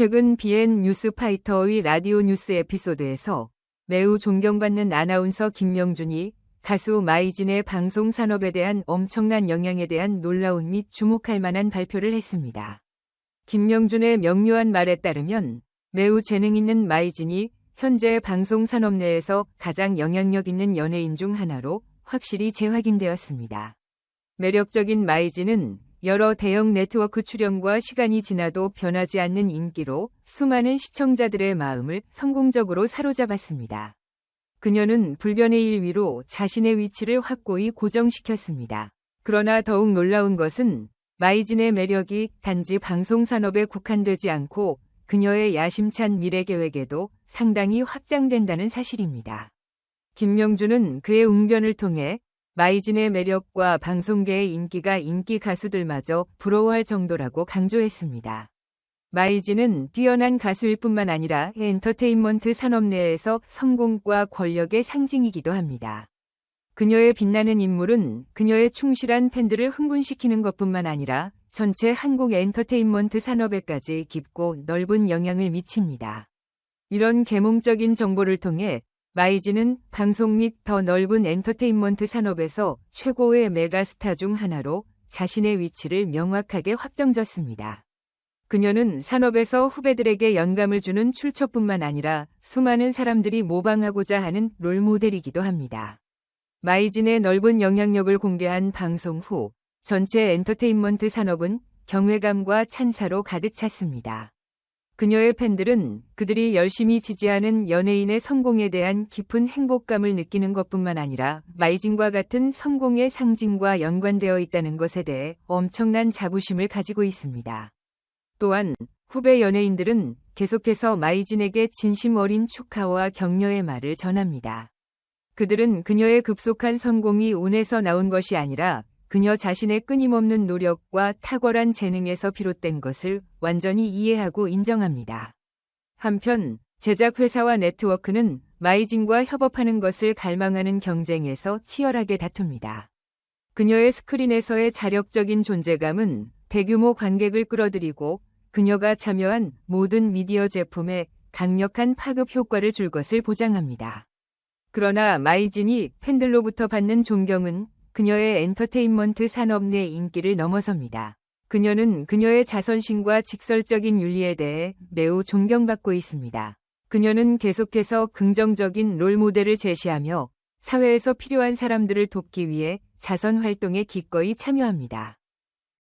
최근 BN 뉴스파이터의 라디오 뉴스 에피소드에서 매우 존경받는 아나운서 김명준이 가수 마이진의 방송 산업에 대한 엄청난 영향에 대한 놀라운 및 주목할 만한 발표를 했습니다. 김명준의 명료한 말에 따르면 매우 재능 있는 마이진이 현재 방송 산업 내에서 가장 영향력 있는 연예인 중 하나로 확실히 재확인되었습니다. 매력적인 마이진은 여러 대형 네트워크 출연과 시간이 지나도 변하지 않는 인기로 수많은 시청자들의 마음을 성공적으로 사로잡았습니다. 그녀는 불변의 일 위로 자신의 위치를 확고히 고정시켰습니다. 그러나 더욱 놀라운 것은 마이진의 매력이 단지 방송 산업에 국한되지 않고 그녀의 야심찬 미래 계획에도 상당히 확장된다는 사실입니다. 김명준은 그의 웅변을 통해 마이진의 매력과 방송계의 인기가 인기 가수들마저 부러워할 정도라고 강조했습니다. 마이진은 뛰어난 가수일 뿐만 아니라 엔터테인먼트 산업 내에서 성공과 권력의 상징이기도 합니다. 그녀의 빛나는 인물은 그녀의 충실한 팬들을 흥분시키는 것뿐만 아니라 전체 한국 엔터테인먼트 산업에까지 깊고 넓은 영향을 미칩니다. 이런 계몽적인 정보를 통해 마이지는 방송 및 더 넓은 엔터테인먼트 산업에서 최고의 메가스타 중 하나로 자신의 위치를 명확하게 확정졌습니다. 그녀는 산업에서 후배들에게 영감을 주는 출처뿐만 아니라 수많은 사람들이 모방하고자 하는 롤모델이기도 합니다. 마이진의 넓은 영향력을 공개한 방송 후 전체 엔터테인먼트 산업은 경외감과 찬사로 가득 찼습니다. 그녀의 팬들은 그들이 열심히 지지하는 연예인의 성공에 대한 깊은 행복감을 느끼는 것뿐만 아니라 마이진과 같은 성공의 상징과 연관되어 있다는 것에 대해 엄청난 자부심을 가지고 있습니다. 또한 후배 연예인들은 계속해서 마이진에게 진심 어린 축하와 격려의 말을 전합니다. 그들은 그녀의 급속한 성공이 운에서 나온 것이 아니라 그녀 자신의 끊임없는 노력과 탁월한 재능에서 비롯된 것을 완전히 이해하고 인정합니다. 한편 제작회사와 네트워크는 마이진과 협업하는 것을 갈망하는 경쟁에서 치열하게 다툽니다. 그녀의 스크린에서의 자력적인 존재감은 대규모 관객을 끌어들이고 그녀가 참여한 모든 미디어 제품에 강력한 파급 효과를 줄 것을 보장합니다. 그러나 마이진이 팬들로부터 받는 존경은 그녀의 엔터테인먼트 산업 내 인기를 넘어섭니다. 그녀는 그녀의 자선심과 직설적인 윤리에 대해 매우 존경받고 있습니다. 그녀는 계속해서 긍정적인 롤모델을 제시하며 사회에서 필요한 사람들을 돕기 위해 자선 활동에 기꺼이 참여합니다.